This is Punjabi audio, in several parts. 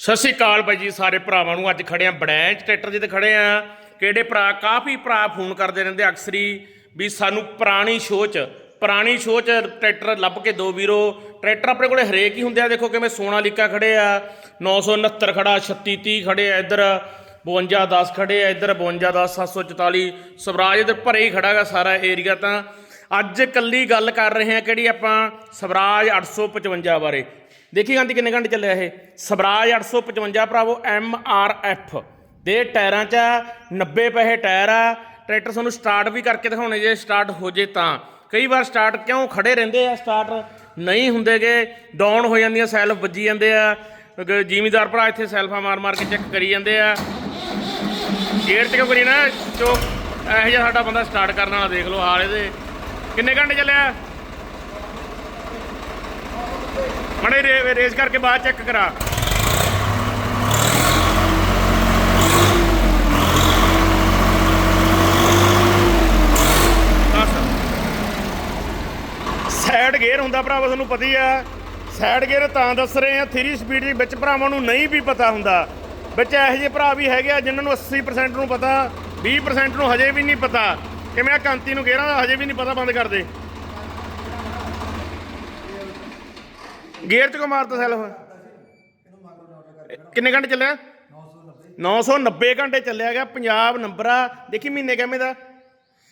ਸਤਿ ਸ਼੍ਰੀ ਅਕਾਲ ਬਾਈ ਜੀ, ਸਾਰੇ ਭਰਾਵਾਂ ਨੂੰ ਅੱਜ ਖੜੇ ਆ ਬੜੈਂਚ ਟਰੈਕਟਰ ਜਿੱਤੇ ਖੜੇ ਆ। ਕਿਹੜੇ ਭਰਾ, ਕਾਫੀ ਭਰਾ ਫੋਨ ਕਰਦੇ ਰਹਿੰਦੇ ਅਕਸਰੀ ਵੀ ਸਾਨੂੰ ਪੁਰਾਣੀ ਸੋਚ ਪੁਰਾਣੀ ਸੋਚ ਟਰੈਕਟਰ ਲੱਭ ਕੇ ਦੋ ਵੀਰੋ। ਟਰੈਕਟਰ ਆਪਣੇ ਕੋਲੇ ਹਰੇਕ ਹੀ ਹੁੰਦੇ ਆ। ਦੇਖੋ ਕਿਵੇਂ ਸੋਨਾ ਸੋਨਾਲੀਕਾ ਖੜੇ ਆ। 969 ਖੜਾ 3630 ਖੜੇ ਆ ਇੱਧਰ। 5210 ਖੜੇ ਆ ਇੱਧਰ 5210 744 ਸਵਰਾਜ ਇੱਧਰ ਭਰੇ ਹੀ ਖੜਾਗਾ ਸਾਰਾ ਏਰੀਆ ਤਾਂ। ਅੱਜ ਕੱਲੀ ਗੱਲ ਕਰ ਰਹੇ ਹਾਂ ਕਿਹੜੀ ਆਪਾਂ ਸਵਰਾਜ 855 ਬਾਰੇ। ਦੇਖੀ ਗਾਂਧੀ ਕਿੰਨੇ ਘੰਟੇ ਚੱਲਿਆ ਇਹ? ਸਵਰਾਜ 855 ਭਰਾਵੋ, ਐਮ ਆਰ ਐਫ। ਦੇ ਟਾਇਰਾਂ 'ਚ 90 ਪੈਸੇ ਟਾਇਰ ਆ। ਟਰੈਕਟਰ ਤੁਹਾਨੂੰ ਸਟਾਰਟ ਵੀ ਕਰਕੇ ਦਿਖਾਉਣੇ, ਜੇ ਸਟਾਰਟ ਹੋ ਜੇ ਤਾਂ। ਕਈ ਵਾਰ ਸਟਾਰਟ ਕਿਉਂ ਖੜੇ ਰਹਿੰਦੇ ਆ? ਸਟਾਰਟ ਨਹੀਂ ਹੁੰਦੇਗੇ, ਡਾਊਨ ਹੋ ਜਾਂਦੀਆਂ, ਸੈਲਫ ਵੱਜੀ ਜਾਂਦੇ ਆ। ਜ਼ਿਮੀਦਾਰ ਭਰਾ ਇੱਥੇ ਸੈਲਫਾਂ ਮਾਰ ਮਾਰ ਕੇ ਚੈੱਕ ਕਰੀ ਜਾਂਦੇ ਆ। ਗੇਅਰ 'ਚ ਕਿਉਂ ਕਰੀ ਨਾ? ਚੋ, ਇਹੋ ਜਿਹਾ ਸਾਡਾ ਬੰਦਾ ਸਟਾਰਟ ਕਰਨ ਵਾਲਾ ਦੇਖ ਲਓ, ਹਾਲ ਇਹਦੇ। ਕਿੰਨੇ ਘੰਟੇ ਚੱਲਿਆ? ਮੜੇ ਰੇਸ ਕਰਕੇ ਬਾਅਦ ਚੈੱਕ ਕਰਾ। ਸਾਈਡ ਗੇਅਰ ਹੁੰਦਾ ਭਰਾਵਾ, ਤੁਹਾਨੂੰ ਪਤਾ ਹੀ ਆ। ਸਾਈਡ ਗੇਅਰ ਤਾਂ ਦੱਸ ਰਹੇ ਆ 3 ਸਪੀਡ ਦੇ ਵਿੱਚ ਭਰਾਵਾਂ ਨੂੰ ਨਹੀਂ ਵੀ ਪਤਾ ਹੁੰਦਾ। ਵਿੱਚ ਇਹੋ ਜਿਹੇ ਭਰਾ ਵੀ ਹੈਗੇ ਆ, ਜਿਨ੍ਹਾਂ ਨੂੰ 80% ਨੂੰ ਪਤਾ 20% ਨੂੰ ਹਜੇ ਵੀ ਨਹੀਂ ਪਤਾ। ਕਿਵੇਂ ਆ, ਕਾਂਤੀ ਨੂੰ ਗੇਅਰਾਂ ਦਾ ਹਜੇ ਵੀ ਨਹੀਂ ਪਤਾ ਬੰਦ ਕਰਦੇ। ਗੇਅਰ ਚ ਕੋ ਮਾਰਦਾ ਸੈਲਫ ਕਿੰਨੇ ਘੰਟੇ ਚੱਲਿਆ? 990 ਘੰਟੇ ਚੱਲਿਆ ਗਿਆ, ਪੰਜਾਬ ਨੰਬਰ ਆ ਦੇਖੀ ਮਹੀਨੇ ਕਿਵੇਂ ਦਾ?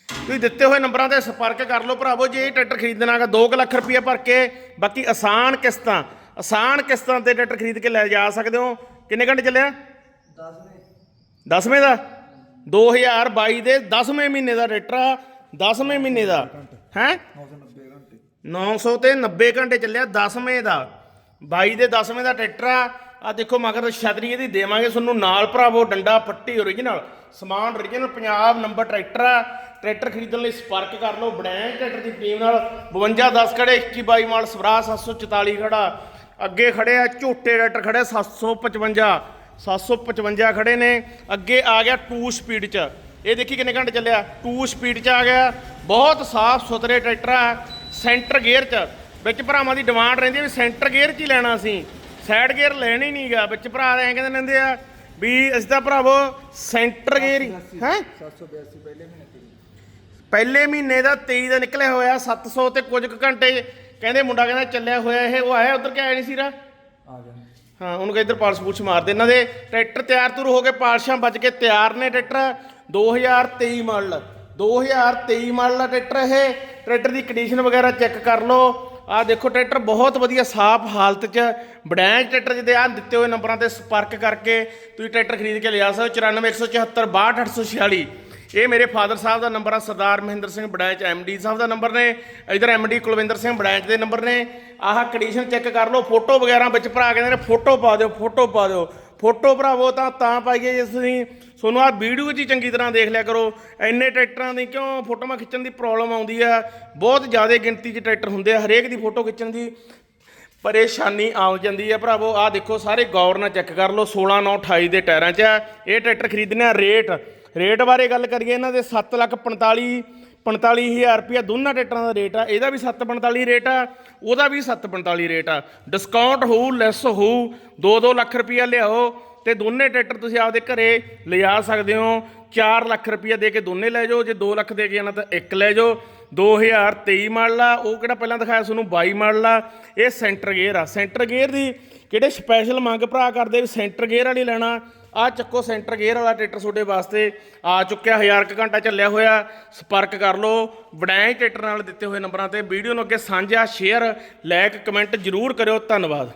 ਤੁਸੀਂ ਦਿੱਤੇ ਹੋਏ ਨੰਬਰਾਂ ਤੇ ਸੰਪਰਕ ਕਰ ਲਓ ਭਰਾਵੋ, ਜੇ ਇਹ ਟਰੈਕਟਰ ਖਰੀਦਣਾਗਾ 2 ਲੱਖ ਰੁਪਏ ਭਰ ਕੇ, ਬਾਕੀ ਆਸਾਨ ਕਿਸ਼ਤਾਂ ਆਸਾਨ ਕਿਸ਼ਤਾਂ ਤੇ ਟਰੈਕਟਰ ਖਰੀਦ ਕੇ ਲੈ ਜਾ ਸਕਦੇ ਹੋ। ਕਿੰਨੇ ਘੰਟੇ ਚੱਲਿਆ? 10ਵੇਂ 10ਵੇਂ ਦਾ? 2022 ਦੇ 10ਵੇਂ ਮਹੀਨੇ ਦਾ ਟਰੈਕਟਰ ਆ 10ਵੇਂ ਮਹੀਨੇ ਦਾ, ਹੈ? 900 ਤੇ 90 ਘੰਟੇ ਚੱਲਿਆ 10ਵੇਂ ਦਾ। 22 ਦੇ 10ਵੇਂ ਦਾ ਟਰੈਕਟਰ ਆ। ਆ ਦੇਖੋ ਮਗਰ ਛਤਰੀ ਇਹਦੀ ਦੇਵਾਂਗੇ ਤੁਹਾਨੂੰ ਨਾਲ ਭਰਾਵੋ, ਡੰਡਾ ਪੱਟੀ ਓਰੀਜਨਲ ਸਮਾਨ ਓਰੀਜਨਲ ਪੰਜਾਬ ਨੰਬਰ ਟਰੈਕਟਰ ਆ। ਟਰੈਕਟਰ ਖਰੀਦਣ ਲਈ ਸੰਪਰਕ ਕਰ ਲਓ, ਬੜੈਂਕ ਟਰੈਕਟਰ ਦੀ ਟੀਮ ਨਾਲ 52 10 ਖੜੇ 21 22 ਮਾਲ ਸਵਰਾ 744 ਖੜਾ। ਅੱਗੇ ਖੜੇ ਆ ਝੋਟੇ ਟਰੈਕਟਰ ਖੜੇ 755 755 ਖੜੇ ਨੇ। ਅੱਗੇ ਆ ਗਿਆ 2 ਸਪੀਡ ਚ। ਇਹ ਦੇਖੀ ਕਿੰਨੇ ਘੰਟੇ ਚੱਲਿਆ? 2 ਸਪੀਡ ਚ ਆ ਗਿਆ। ਬਹੁਤ ਸਾਫ਼ ਸੁਥਰੇ ਟਰੈਕਟਰ ਆ। ਸੈਂਟਰ ਗੇਅਰ ਚ। ਵਿੱਚ ਭਰਾਵਾਂ ਦੀ ਡਿਮਾਂਡ ਰਹਿੰਦੀ ਵੀ ਸੈਂਟਰ ਗੇਅਰ ਚ ਹੀ ਲੈਣਾ ਸੀ। ਸਾਈਡ ਗੇਅਰ ਲੈਣਾ ਹੀ ਨਹੀਂਗਾ ਵਿੱਚ ਭਰਾ ਐਂ ਕਹਿੰਦੇ ਰਹਿੰਦੇ ਆ ਵੀ ਅਸੀਂ ਤਾਂ ਭਰਾਵੋ ਸੈਂਟਰ ਗੇਅਰ ਹੀ ਹੈ? 782 ਪਹਿਲੇ ਮਹੀਨੇ ਤੇ। ਪਹਿਲੇ ਮਹੀਨੇ ਦਾ 23 ਦਾ ਨਿਕਲਿਆ ਹੋਇਆ 700 ਤੇ ਕੁਝ ਕੁ ਘੰਟੇ। ਕਹਿੰਦੇ ਮੁੰਡਾ ਕਹਿੰਦਾ ਚੱਲਿਆ ਹੋਇਆ ਇਹ ਉਹ ਆਇਆ ਉਧਰ ਕਿ ਆਇਆ ਨਹੀਂ ਸੀਰਾ? ਆ ਗਿਆ। ਹਾਂ, ਉਹਨੂੰ ਕਹਿੰਦੇ ਪਾਲਸ ਪੂਛ ਮਾਰਦੇ। ਇਹਨਾਂ ਦੇ ਟਰੈਕਟਰ ਤਿਆਰ ਤੁਰ ਹੋ ਕੇ ਪਾਲਸ਼ਾਂ ਵੱਜ ਕੇ ਤਿਆਰ ਨੇ ਟਰੈਕਟਰ। 2023 ਮਾਡਲ। 2023 ਮਾਡਲ ਦਾ ਟਰੈਕਟਰ ਇਹ। ਟਰੈਕਟਰ ਦੀ ਕੰਡੀਸ਼ਨ ਵਗੈਰਾ ਚੈੱਕ ਕਰ ਲਓ। ਆ ਦੇਖੋ ਟਰੈਕਟਰ ਬਹੁਤ ਵਧੀਆ ਸਾਫ਼ ਹਾਲਤ 'ਚ ਬੜੈਂਚ ਟਰੈਕਟਰ ਜਿਹਦੇ ਆ ਦਿੱਤੇ ਹੋਏ ਨੰਬਰਾਂ ਤੇ ਸੰਪਰਕ ਕਰਕੇ ਤੁਸੀਂ ਟਰੈਕਟਰ ਖਰੀਦ ਕੇ ਲਿਆ ਸਕਦੇ ਹੋ। 94174 62846 ਇਹ ਮੇਰੇ ਫਾਦਰ ਸਾਹਿਬ ਦਾ ਨੰਬਰ ਆ, ਸਰਦਾਰ ਮਹਿੰਦਰ ਸਿੰਘ ਬੜੈਂਚ ਐਮਡੀ ਸਾਹਿਬ ਦਾ ਨੰਬਰ ਨੇ। ਇਧਰ ਐਮਡੀ ਕੁਲਵਿੰਦਰ ਸਿੰਘ ਬੜੈਂਚ ਦੇ ਨੰਬਰ ਨੇ। ਆਹ ਕੰਡੀਸ਼ਨ ਚੈੱਕ ਕਰ ਲਓ ਫੋਟੋ ਵਗੈਰਾ ਵਿੱਚ ਭਰਾ ਕਹਿੰਦੇ ਨੇ ਫੋਟੋ ਪਾ ਦਿਓ ਫੋਟੋ ਪਾ ਦਿਓ। ਫੋਟੋ ਭਰਾਵੋ, ਤਾਂ ਤਾਂ ਪਾਈਏ ਜੇ ਤੁਸੀਂ। ਤੁਹਾਨੂੰ ਆ ਵੀਡੀਓ 'ਚ ਹੀ ਚੰਗੀ ਤਰ੍ਹਾਂ ਦੇਖ ਲਿਆ ਕਰੋ। ਇੰਨੇ ਟਰੈਕਟਰਾਂ ਦੀ ਕਿਉਂ ਫੋਟੋਆਂ ਖਿੱਚਣ ਦੀ ਪ੍ਰੋਬਲਮ ਆਉਂਦੀ ਆ? ਬਹੁਤ ਜ਼ਿਆਦਾ ਗਿਣਤੀ 'ਚ ਟਰੈਕਟਰ ਹੁੰਦੇ ਆ, ਹਰੇਕ ਦੀ ਫੋਟੋ ਖਿੱਚਣ ਦੀ ਪਰੇਸ਼ਾਨੀ ਆ ਜਾਂਦੀ ਹੈ ਭਰਾਵੋ। ਆ ਦੇਖੋ, ਸਾਰੇ ਗੌਰ ਨਾਲ ਚੈੱਕ ਕਰ ਲਓ 16 9 28 ਦੇ ਟਾਇਰਾਂ 'ਚ ਆ। ਇਹ ਟਰੈਕਟਰ ਖਰੀਦਣਾ ਰੇਟ ਰੇਟ ਬਾਰੇ ਗੱਲ ਕਰੀਏ, ਇਹਨਾਂ ਦੇ 7 ਲੱਖ 45 45000 ਰੁਪਇਆ ਦੋਨਾਂ ਟਰੈਕਟਰਾਂ ਦਾ ਰੇਟ ਆ। ਇਹਦਾ ਵੀ 745 ਰੇਟ ਆ, ਉਹਦਾ ਵੀ 745 ਰੇਟ ਆ। ਡਿਸਕਾਊਂਟ ਹੋਊ ਲੈਸ ਹੋਊ 2-2 ਲੱਖ ਰੁਪਇਆ ਲਿਆਓ ਤੇ ਦੋਨੇ ਟਰੈਕਟਰ ਤੁਸੀਂ ਆਪਦੇ ਘਰੇ ਲਿਜਾ ਸਕਦੇ ਹੋ। 4 ਲੱਖ ਰੁਪਇਆ ਦੇ ਕੇ ਦੋਨੇ ਲੈ ਜਾਓ, ਜੇ 2 ਲੱਖ ਦੇ ਕੇ ਜਾਣਾ ਤਾਂ ਇੱਕ ਲੈ ਜਾਓ। 2023 ਮਾਡਲ ਆ, ਉਹ ਕਿਹੜਾ ਪਹਿਲਾਂ ਦਿਖਾਇਆ ਤੁਹਾਨੂੰ? 22 ਮਾਡਲ ਆ। ਇਹ ਸੈਂਟਰ ਗੇਅਰ ਆ। ਸੈਂਟਰ ਗੇਅਰ ਦੀ ਕਿਹੜੇ ਸਪੈਸ਼ਲ ਮੰਗ ਭਰਾ ਕਰਦੇ ਵੀ ਸੈਂਟਰ ਗੇਅਰ ਵਾਲੀ ਲੈਣਾ? ਆ ਚੱਕੋ ਸੈਂਟਰ ਗੇਅਰ ਵਾਲਾ ਟਰੈਕਟਰ ਤੁਹਾਡੇ ਵਾਸਤੇ ਆ ਚੁੱਕਿਆ 1000 ਕੁ ਘੰਟਾ ਚੱਲਿਆ ਹੋਇਆ, ਸੰਪਰਕ ਕਰ ਲਓ ਵਡੈਂ ਟਰੈਕਟਰ ਨਾਲ ਦਿੱਤੇ ਹੋਏ ਨੰਬਰਾਂ ਤੇ ਵੀਡੀਓ ਨੂੰ ਅੱਗੇ ਸਾਂਝਾ ਸ਼ੇਅਰ ਲਾਈਕ ਕਮੈਂਟ ਜ਼ਰੂਰ ਕਰਿਓ, ਧੰਨਵਾਦ।